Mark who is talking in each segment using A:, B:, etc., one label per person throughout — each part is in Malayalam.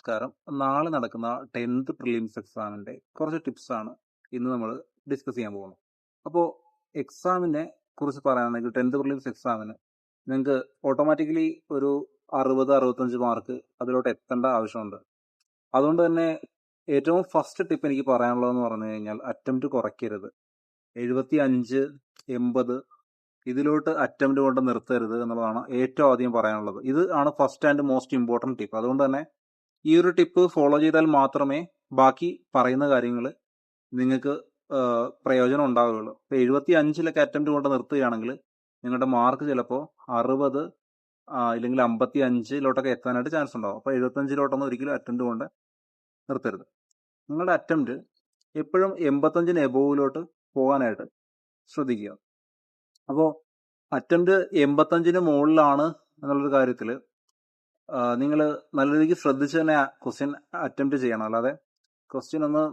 A: നമസ്കാരം. നാളെ നടക്കുന്ന ടെൻത്ത് പ്രിലിംസ് എക്സാമിന്റെ കുറച്ച് ടിപ്സ് ആണ് ഇന്ന് നമ്മൾ ഡിസ്കസ് ചെയ്യാൻ പോകുന്നത്. അപ്പോൾ എക്സാമിനെ കുറിച്ച് പറയുകയാണെങ്കിൽ ടെൻത്ത് പ്രിലിംസ് എക്സാമിന് നിങ്ങൾക്ക് ഓട്ടോമാറ്റിക്കലി ഒരു അറുപത് അറുപത്തഞ്ച് മാർക്ക് അതിലോട്ട് എത്തേണ്ട ആവശ്യമുണ്ട്. അതുകൊണ്ട് തന്നെ ഏറ്റവും ഫസ്റ്റ് ടിപ്പ് എനിക്ക് പറയാനുള്ളതെന്ന് പറഞ്ഞു കഴിഞ്ഞാൽ അറ്റംപ്റ്റ് കുറയ്ക്കരുത്. എഴുപത്തി അഞ്ച് എൺപത് ഇതിലോട്ട് അറ്റംപ്റ്റ് കൊണ്ട് നിർത്തരുത് എന്നുള്ളതാണ് ഏറ്റവും ആദ്യം പറയാനുള്ളത്. ഇത് ആണ് first and most important tip. അതുകൊണ്ട് തന്നെ ഈ ഒരു ടിപ്പ് ഫോളോ ചെയ്താൽ മാത്രമേ ബാക്കി പറയുന്ന കാര്യങ്ങൾ നിങ്ങൾക്ക് പ്രയോജനം ഉണ്ടാവുകയുള്ളൂ. ഇപ്പോൾ എഴുപത്തി അഞ്ചിലൊക്കെ അറ്റംപ്റ്റ് കൊണ്ട് നിർത്തുകയാണെങ്കിൽ നിങ്ങളുടെ മാർക്ക് ചിലപ്പോൾ അറുപത് ഇല്ലെങ്കിൽ അമ്പത്തി അഞ്ചിലോട്ടൊക്കെ എത്താനായിട്ട് ചാൻസ് ഉണ്ടാവും. അപ്പോൾ എഴുപത്തഞ്ചിലോട്ടൊന്നും ഒരിക്കലും അറ്റംപ്റ്റ് കൊണ്ട് നിർത്തരുത്. നിങ്ങളുടെ അറ്റംപ്റ്റ് എപ്പോഴും എൺപത്തഞ്ചിന് എബോവിലോട്ട് പോകാനായിട്ട് ശ്രദ്ധിക്കുക. അപ്പോൾ അറ്റംപ്റ്റ് എൺപത്തഞ്ചിന് മുകളിലാണ് എന്നുള്ളൊരു കാര്യത്തിൽ നിങ്ങൾ നല്ല രീതിക്ക് ശ്രദ്ധിച്ച് തന്നെ ക്വസ്റ്റ്യൻ അറ്റംപ്റ്റ് ചെയ്യണം. അല്ലാതെ ക്വസ്റ്റ്യൻ ഒന്ന്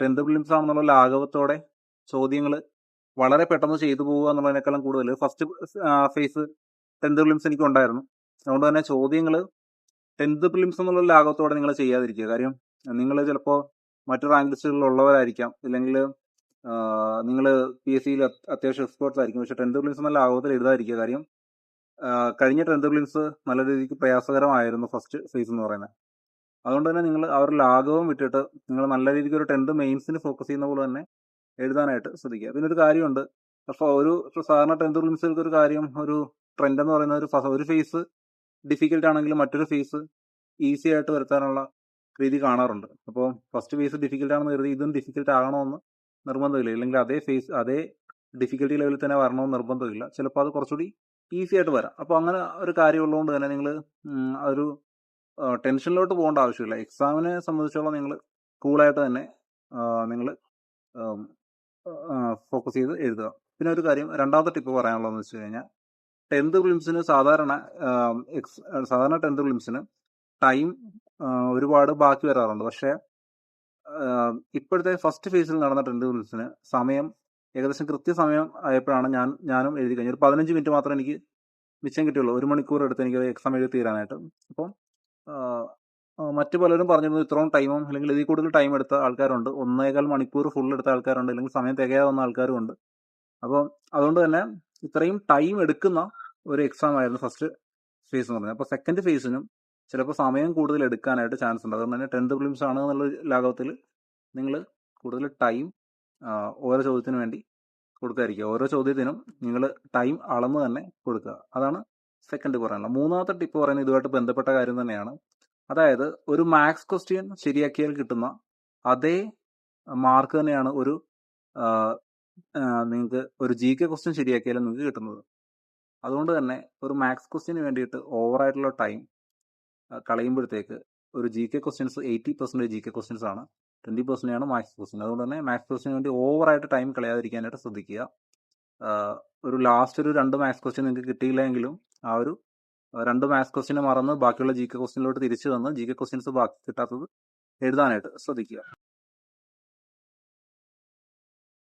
A: ടെൻത്ത് പ്രിലിംസ് ആണെന്നുള്ള ലാഘവത്തോടെ ചോദ്യങ്ങൾ വളരെ പെട്ടെന്ന് ചെയ്തു പോകുക എന്നുള്ളതിനേക്കാളും കൂടുതൽ. ഫസ്റ്റ് ഫേസ് ടെൻത്ത് പ്രിലിംസ് എനിക്ക് ഉണ്ടായിരുന്നു അതുകൊണ്ട് തന്നെ ചോദ്യങ്ങൾ ടെൻത്ത് പ്രിലിംസ് എന്നുള്ള ലാഘവത്തോടെ നിങ്ങൾ ചെയ്യാതിരിക്കുക. കാര്യം നിങ്ങൾ ചിലപ്പോൾ മറ്റു റാങ്ക് ലിസ്റ്റുകളിൽ ലിസ്റ്റുകളിലുള്ളവരായിരിക്കാം ഇല്ലെങ്കിൽ നിങ്ങൾ പി എസ് സിയിൽ അത്യാവശ്യം എക്സ്പേർട്സ് ആയിരിക്കും. പക്ഷെ ടെൻത്ത് പ്രിലിംസ് എന്നുള്ള ലാഘവത്തിൽ എഴുതാതിരിക്കുക. കാര്യം കഴിഞ്ഞ ടെൻത്ത് പ്രിലിംസ് നല്ല രീതിക്ക് പ്രയാസകരമായിരുന്നു ഫസ്റ്റ് ഫേസ് എന്ന് പറയുന്നത്. അതുകൊണ്ട് തന്നെ നിങ്ങൾ ആ ഒരു ലാഘവം വിട്ടിട്ട് നിങ്ങൾ നല്ല രീതിക്ക് ഒരു ടെൻത്ത് മെയിൻസിന് ഫോക്കസ് ചെയ്യുന്ന പോലെ തന്നെ എഴുതാനായിട്ട് ശ്രദ്ധിക്കുക. പിന്നെ ഒരു കാര്യമുണ്ട്. അപ്പോൾ ഒരു സാധാരണ ടെൻത്ത് പ്രിലിംസിലേക്ക് ഒരു കാര്യം ഒരു ട്രെൻഡ് എന്ന് പറയുന്ന ഒരു ഒരു ഫേസ് ഡിഫിക്കൽട്ട് ആണെങ്കിലും മറ്റൊരു ഫേസ് ഈസി ആയിട്ട് വരുത്താനുള്ള രീതി കാണാറുണ്ട്. അപ്പോൾ ഫസ്റ്റ് ഫേസ് ഡിഫിക്കൽട്ട് ആണെന്ന് കരുതി ഇതും ഡിഫിക്കൽട്ട് ആകണമെന്ന് നിർബന്ധമില്ല. ഇല്ലെങ്കിൽ അതേ ഫേസ് അതേ ഡിഫിക്കൽട്ടി ലെവലിൽ തന്നെ വരണമെന്ന് നിർബന്ധമില്ല. ചിലപ്പോൾ അത് കുറച്ചുകൂടി ഈസി ആയിട്ട് വരാം. അപ്പോൾ അങ്ങനെ ഒരു കാര്യമുള്ളതുകൊണ്ട് തന്നെ നിങ്ങൾ ഒരു ടെൻഷനിലോട്ട് പോകേണ്ട ആവശ്യമില്ല. എക്സാമിനെ സംബന്ധിച്ചോളം നിങ്ങൾ കൂളായിട്ട് തന്നെ നിങ്ങൾ ഫോക്കസ് ചെയ്ത് എഴുതുക. പിന്നെ ഒരു കാര്യം രണ്ടാമത്തെ ടിപ്പ് പറയാനുള്ളതെന്ന് വെച്ച് കഴിഞ്ഞാൽ ടെൻത്ത് പ്രിലിംസിന് സാധാരണ എക്സ് സാധാരണ ടെൻത്ത് പ്രിലിംസിന് ടൈം ഒരുപാട് ബാക്കി വരാറുണ്ട്. പക്ഷേ ഇപ്പോഴത്തെ ഫസ്റ്റ് ഫേസിൽ നടന്ന ടെൻത്ത് പ്രിലിംസിന് സമയം ഏകദേശം കൃത്യസമയം ആയപ്പോഴാണ് ഞാൻ ഞാനും എഴുതി കഴിഞ്ഞു ഒരു പതിനഞ്ച് മിനിറ്റ് മാത്രമേ എനിക്ക് മിച്ചം കിട്ടിയുള്ളൂ. ഒരു മണിക്കൂർ എടുത്ത് എനിക്ക് എക്സാം എഴുതി തീരാനായിട്ട്. അപ്പം മറ്റു പലരും പറഞ്ഞിരുന്നു ഇത്രയും ടൈമും അല്ലെങ്കിൽ ഇതിൽ കൂടുതൽ ടൈം എടുത്ത ആൾക്കാരുണ്ട്. ഒന്നേകാൽ മണിക്കൂർ ഫുൾ എടുത്ത ആൾക്കാരുണ്ട് അല്ലെങ്കിൽ സമയം തികയാതെ വന്ന ആൾക്കാരും ഉണ്ട് അപ്പോൾ അതുകൊണ്ട് തന്നെ ഇത്രയും ടൈം എടുക്കുന്ന ഒരു എക്സാം ആയിരുന്നു ഫസ്റ്റ് ഫേസ് എന്ന് പറഞ്ഞത്. അപ്പോൾ സെക്കൻഡ് ഫേസിനും ചിലപ്പോൾ സമയം കൂടുതൽ എടുക്കാനായിട്ട് ചാൻസ് ഉണ്ട്. അതുകൊണ്ട് തന്നെ ടെൻത്ത് പ്രിലിംസ് ആണ് എന്നുള്ള ലാഘവത്തിൽ നിങ്ങൾ കൂടുതൽ ടൈം ഓരോ ചോദ്യത്തിനു വേണ്ടി കൊടുക്കാതിരിക്കുക. ഓരോ ചോദ്യത്തിനും നിങ്ങൾ ടൈം അളന്ന് തന്നെ കൊടുക്കുക. അതാണ് സെക്കൻഡ് പറയാനുള്ളത്. മൂന്നാമത്തെ ടിപ്പ് പറയുന്നത് ഇതുമായിട്ട് ബന്ധപ്പെട്ട കാര്യം തന്നെയാണ്. അതായത് ഒരു മാത്സ് ക്വസ്റ്റ്യൻ ശരിയാക്കിയാൽ കിട്ടുന്ന അതേ മാർക്ക് തന്നെയാണ് ഒരു നിങ്ങൾക്ക് ഒരു ജി കെ ക്വസ്റ്റ്യൻ ശരിയാക്കിയാലും നിങ്ങൾക്ക് കിട്ടുന്നത്. അതുകൊണ്ട് തന്നെ ഒരു മാത്സ് ക്വസ്റ്റ്യന് വേണ്ടിയിട്ട് ഓവറായിട്ടുള്ള ടൈം കളയുമ്പോഴത്തേക്ക് ഒരു G K questions eighty percentage G K questions ആണ്. ട്വന്റി പെർസെന്റ് ആണ് മാത്സ് ക്വസ്റ്റ്യൻ അതുകൊണ്ട് തന്നെ മാക്സ് ക്വസ്റ്റിന് വേണ്ടി ഓവറായിട്ട് ടൈം കളയാതിരിക്കാനായിട്ട് ശ്രദ്ധിക്കുക. ഒരു ലാസ്റ്റ് ഒരു രണ്ട് മാത്സ് ക്വസ്റ്റ്യൻ നിങ്ങൾക്ക് കിട്ടിയില്ലെങ്കിലും ആ ഒരു രണ്ട് മാത്സ് ക്വസ്റ്റിനെ മറന്ന് ബാക്കിയുള്ള ജി കെ ക്വസ്റ്റ്യനിലോട്ട് തിരിച്ചു വന്ന് ജി കെ ക്വസ്റ്റ്യൻസ് ബാക്കി കിട്ടാത്തത് എഴുതാനായിട്ട് ശ്രദ്ധിക്കുക.